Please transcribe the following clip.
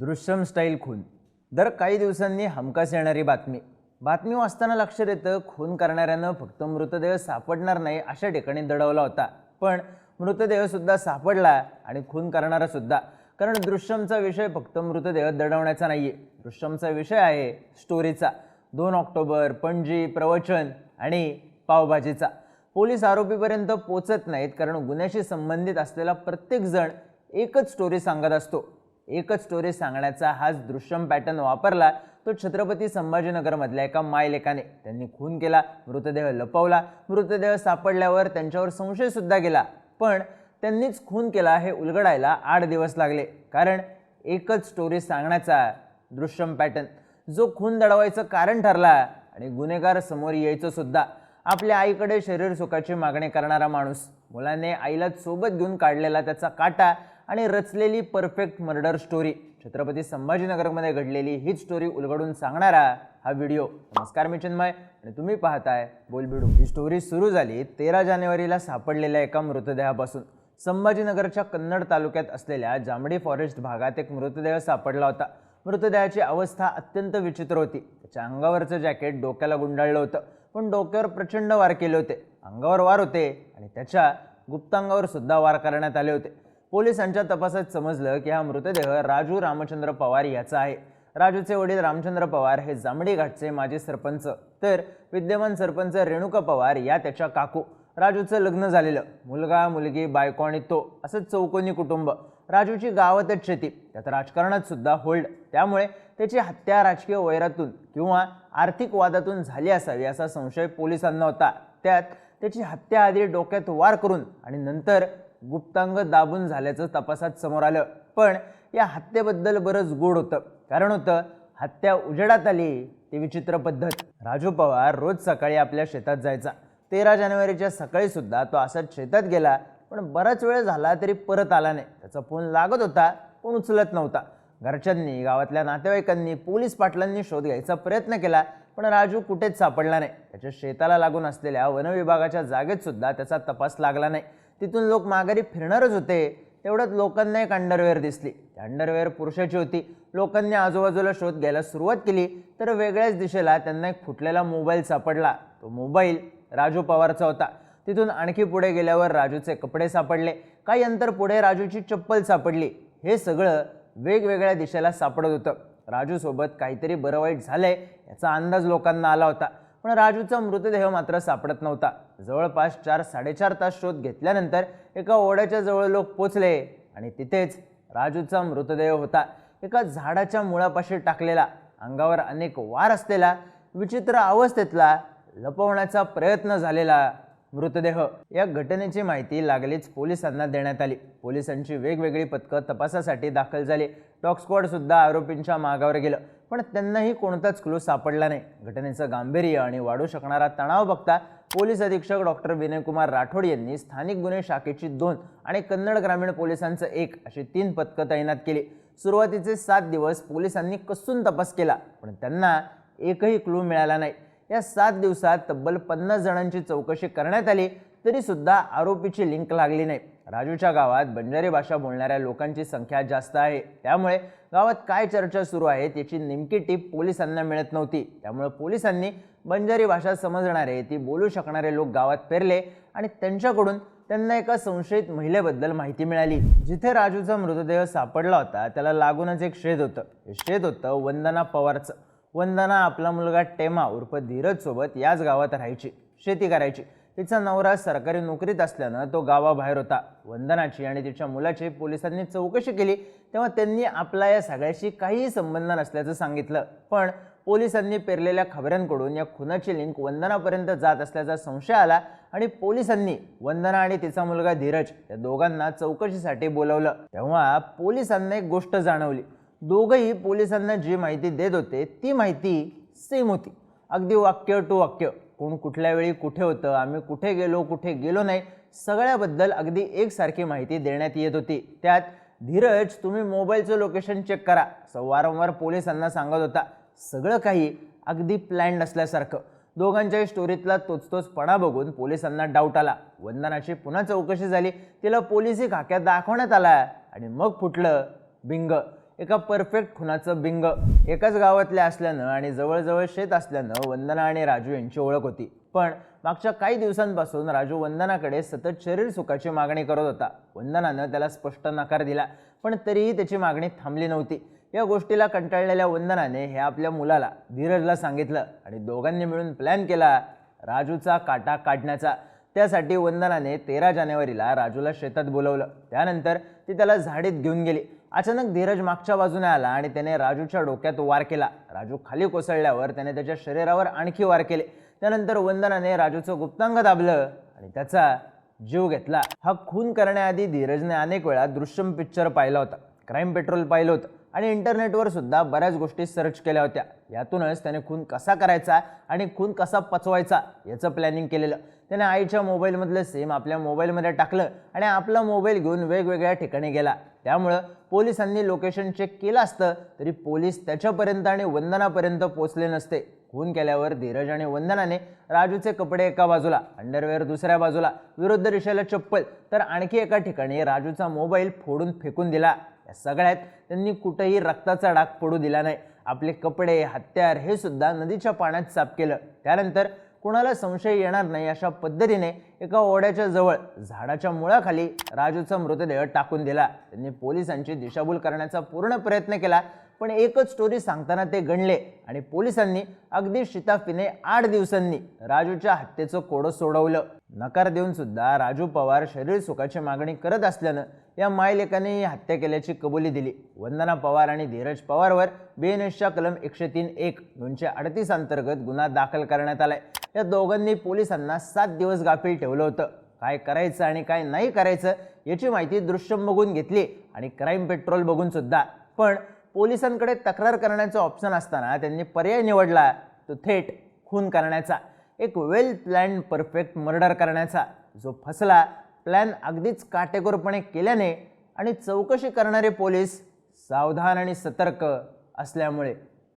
Drishyam style खून. दर काही दिवसांनी हमखास येणारी बातमी. बातमी वाचताना लक्षात येतं खून करणाऱ्यानं फक्त मृतदेह सापडणार नाही अशा ठिकाणी दडवला होता. पण मृतदेहसुद्धा सापडला आणि खून करणारासुद्धा कारण दृश्यमचा विषय फक्त मृतदेह दडवण्याचा नाही आहे दृश्यमचा विषय आहे स्टोरीचा. दोन ऑक्टोबर पणजी प्रवचन आणि पावभाजीचा. पोलीस आरोपीपर्यंत पोचत नाहीत कारण गुन्ह्याशी संबंधित असलेला प्रत्येकजण एकच स्टोरी सांगत असतो. एकच स्टोरी सांगण्याचा हाच दृश्यम पॅटर्न वापरला तो छत्रपती संभाजीनगरमधल्या एका मायलेकाने. त्यांनी खून केला मृतदेह लपवला मृतदेह सापडल्यावर त्यांच्यावर संशयसुद्धा गेला. पण त्यांनीच खून केला हे उलगडायला आठ दिवस लागले. कारण एकच स्टोरी सांगण्याचा दृश्यम पॅटर्न जो खून दडवायचं कारण ठरला आणि गुन्हेगार समोर यायचं सुद्धा. आपल्या आईकडे शरीर सुखाची मागणी करणारा माणूस. मुलाने आईला सोबत घेऊन काढलेला त्याचा काटा आणि रचलेली परफेक्ट मर्डर स्टोरी. छत्रपती संभाजीनगरमध्ये घडलेली हीच स्टोरी उलगडून सांगणारा हा व्हिडिओ. नमस्कार मी चिन्मय. आणि तुम्ही पाहताय बोलबिडू. ही स्टोरी सुरू झाली तेरा जानेवारीला सापडलेल्या एका मृतदेहापासून. संभाजीनगरच्या कन्नड तालुक्यात असलेल्या जांभडी फॉरेस्ट भागात एक मृतदेह सापडला होता. मृतदेहाची अवस्था अत्यंत विचित्र होती. त्याच्या अंगावरचं जॅकेट डोक्याला गुंडाळलं होतं. पण डोक्यावर प्रचंड वार केले होते. अंगावर वार होते आणि त्याच्या गुप्तांगावर सुद्धा वार करण्यात आले होते. पोलिसांच्या तपासात समजलं की हा मृतदेह राजू रामचंद्र पवार याचा आहे. राजूचे वडील रामचंद्र पवार हे जांभडी घाटचे माजी सरपंच तर विद्यमान सरपंच रेणुका पवार या त्याच्या काकू. राजूचं लग्न झालेलं मुलगा मुलगी बायको आणि तो असं चौकोनी कुटुंब. राजूची गावातच शेती त्यात राजकारणात सुद्धा होल्ड. त्यामुळे त्याची हत्या राजकीय वैरातून किंवा आर्थिक वादातून झाली असावी असा संशय पोलिसांना होता. त्यात त्याची हत्या आधी डोक्यात वार करून आणि नंतर गुप्तांग दाबून झाल्याचं तपासात समोर आलं. पण या हत्येबद्दल बरंच गोड होतं. कारण होतं हत्या उजेडात आली ती विचित्र पद्धत. राजू पवार रोज सकाळी आपल्या शेतात जायचा. तेरा जानेवारीच्या सकाळी सुद्धा तो असाच शेतात गेला पण बराच वेळ झाला तरी परत आला नाही. त्याचा फोन लागत होता पण उचलत नव्हता. घरच्यांनी गावातल्या नातेवाईकांनी पोलीस पाटलांनी शोध घ्यायचा प्रयत्न केला पण राजू कुठेच सापडला नाही. त्याच्या शेताला लागून असलेल्या वनविभागाच्या जागेत सुद्धा त्याचा तपास लागला नाही. तिथून लोक माघारी फिरणारच होते. तेवढ्यात लोकांना एक अंडरवेअर दिसली. ती अंडरवेअर पुरुषाची होती. लोकांनी आजूबाजूला शोध घ्यायला सुरुवात केली. तर वेगळ्याच दिशेला त्यांना एक फुटलेला मोबाईल सापडला. तो मोबाईल राजू पवारचा होता. तिथून आणखी पुढे गेल्यावर राजूचे कपडे सापडले. काही अंतर पुढे राजूची चप्पल सापडली. हे सगळं वेगवेगळ्या दिशेला सापडत होतं. राजूसोबत काहीतरी बरं वाईट झालंय याचा अंदाज लोकांना आला होता. पण राजूचा मृतदेह मात्र सापडत नव्हता. जवळपास चार साडेचार तास शोध घेतल्यानंतर एका ओढ्याच्या जवळ लोक पोचले आणि तिथेच राजूचा मृतदेह होता. एका झाडाच्या मुळापाशी टाकलेला अंगावर अनेक वार असलेला विचित्र अवस्थेतला लपवण्याचा प्रयत्न झालेला मृतदेह. या घटनेची माहिती लागलीच पोलिसांना देण्यात आली. पोलिसांची वेगवेगळी पथकं तपासासाठी दाखल झाली. डॉग स्क्वॉड सुद्धा आरोपींच्या मागावर गेलं. पण त्यांनाही कोणताच क्लू सापडला नाही. घटनेचं गांभीर्य आणि वाढू शकणारा तणाव बघता पोलीस अधीक्षक डॉक्टर विनयकुमार राठोड यांनी स्थानिक गुन्हे शाखेची दोन आणि कन्नड ग्रामीण पोलिसांचं एक अशी तीन पथकं तैनात केली. सुरुवातीचे सात दिवस पोलिसांनी कसून तपास केला पण त्यांना एकही क्लू मिळाला नाही. या सात दिवसात तब्बल पन्नास जणांची चौकशी करण्यात आली तरीसुद्धा आरोपीची लिंक लागली नाही. राजूच्या गावात बंजारी भाषा बोलणाऱ्या लोकांची संख्या जास्त आहे. त्यामुळे गावात काय चर्चा सुरू आहे त्याची नेमकी टीप पोलिसांना मिळत नव्हती. त्यामुळे पोलिसांनी बंजारी भाषा समजणारे ती बोलू शकणारे लोक गावात पेरले आणि त्यांच्याकडून त्यांना एका संशयित महिलेबद्दल माहिती मिळाली. जिथे राजूचा मृतदेह सापडला होता त्याला लागूनच एक शेत होतं. हे शेत होतं वंदना पवारचं. वंदना आपला मुलगा टेमा उर्फ धीरजसोबत याच गावात राहायची शेती करायची. तिचा नवरा सरकारी नोकरीत असल्यानं तो गावाबाहेर होता. वंदनाची आणि तिच्या मुलाची पोलिसांनी चौकशी केली तेव्हा त्यांनी आपला या सगळ्याशी काहीही संबंध नसल्याचं सांगितलं. पण पोलिसांनी पेरलेल्या खबऱ्यांकडून या खुनाची लिंक वंदनापर्यंत जात असल्याचा संशय आला आणि पोलिसांनी वंदना आणि तिचा मुलगा धीरज या दोघांना चौकशीसाठी बोलवलं. तेव्हा पोलिसांना एक गोष्ट जाणवली. दोघंही पोलिसांना जी माहिती देत होते ती माहिती सेम होती. अगदी वाक्य टू वाक्य. कोण कुठल्या वेळी कुठे होतं आम्ही कुठे गेलो कुठे गेलो नाही सगळ्याबद्दल अगदी एकसारखी माहिती देण्यात येत होती. त्यात धीरज तुम्ही मोबाईलचं लोकेशन चेक करा असं वारंवार पोलिसांना सांगत होता. सगळं काही अगदी प्लॅन असल्यासारखं. दोघांच्याही स्टोरीतला तोच तोचपणा बघून पोलिसांना डाऊट आला. वंदनाची पुन्हा चौकशी झाली. तिला पोलिसी खाक्यात दाखवण्यात आला. आणि मग फुटलं बिंग. एका परफेक्ट खुनाचं बिंग. एकाच गावातल्या असल्यानं आणि जवळजवळ शेत असल्यानं वंदना आणि राजू यांची ओळख होती. पण मागच्या काही दिवसांपासून राजू वंदनाकडे सतत शरीर सुखाची मागणी करत होता. वंदनानं त्याला स्पष्ट नकार दिला पण तरीही त्याची मागणी थांबली नव्हती. या गोष्टीला कंटाळलेल्या वंदनाने हे आपल्या मुलाला धीरजला सांगितलं आणि दोघांनी मिळून प्लॅन केला राजूचा काटा काढण्याचा. त्यासाठी वंदनाने तेरा जानेवारीला राजूला शेतात बोलवलं. त्यानंतर ती त्याला झाडीत घेऊन गेली. अचानक धीरज मागच्या बाजूने आला आणि त्याने राजूच्या डोक्यात वार केला. राजू खाली कोसळल्यावर त्याने त्याच्या शरीरावर आणखी वार केले. त्यानंतर वंदनाने राजूचं गुप्तांग दाबलं आणि त्याचा जीव घेतला. हा खून करण्याआधी धीरजने अनेक वेळा दृश्यम पिक्चर पाहिला होता. क्राईम पेट्रोल पाहिलं होतं आणि इंटरनेटवर सुद्धा बऱ्याच गोष्टी सर्च केल्या होत्या. यातूनच त्याने खून कसा करायचा आणि खून कसा पचवायचा याचं प्लॅनिंग केलेलं. त्याने आईच्या मोबाईलमधलं सेम आपल्या मोबाईलमध्ये टाकलं आणि आपला मोबाईल घेऊन वेगवेगळ्या ठिकाणी गेला. त्यामुळं पोलिसांनी लोकेशन चेक केलं असतं तरी पोलीस त्याच्यापर्यंत आणि वंदनापर्यंत पोचले नसते. खून केल्यावर धीरज आणि वंदनाने राजूचे कपडे एका बाजूला अंडरवेअर दुसऱ्या बाजूला विरुद्ध दिशेला चप्पल तर आणखी एका ठिकाणी राजूचा मोबाईल फोडून फेकून दिला. या सगळ्यात त्यांनी कुठेही रक्ताचा डाग पडू दिला नाही. आपले कपडे हत्यार हे सुद्धा नदीच्या पाण्यात साफ केलं. त्यानंतर कुणाला संशय येणार नाही अशा पद्धतीने एका ओढ्याच्या जवळ झाडाच्या मुळाखाली राजूचा मृतदेह टाकून दिला. त्यांनी पोलिसांची दिशाभूल करण्याचा पूर्ण प्रयत्न केला पण एकच स्टोरी सांगताना ते गणले आणि पोलिसांनी अगदी शिताफीने आठ दिवसांनी राजूच्या हत्येचं कोडं सोडवलं. नकार देऊन सुद्धा राजू पवार शरीर सुखाची मागणी करत असल्यानं या मायलेकाने हत्या केल्याची कबुली दिली. वंदना पवार आणि धीरज पवारवर बीएनएसच्या कलम एकशे तीन एक दोनशे अडतीस अंतर्गत गुन्हा दाखल करण्यात आलाय. या दोघांनी पोलिसांना सात दिवस गाफील ठेवलं होतं. काय करायचं आणि काय नाही करायचं याची माहिती दृश्यम बघून घेतली आणि क्राईम पेट्रोल बघून सुद्धा. पण पोलिसांकडे तक्रार करण्याचा ऑप्शन असताना त्यांनी पर्याय निवडला. तो थेट खून करण्याचा एक वेल प्लॅन परफेक्ट मर्डर करण्याचा. जो फसला प्लॅन अगदीच काटेकोरपणे केल्याने आणि चौकशी करणारे पोलीस सावधान आणि सतर्क असल्यामुळे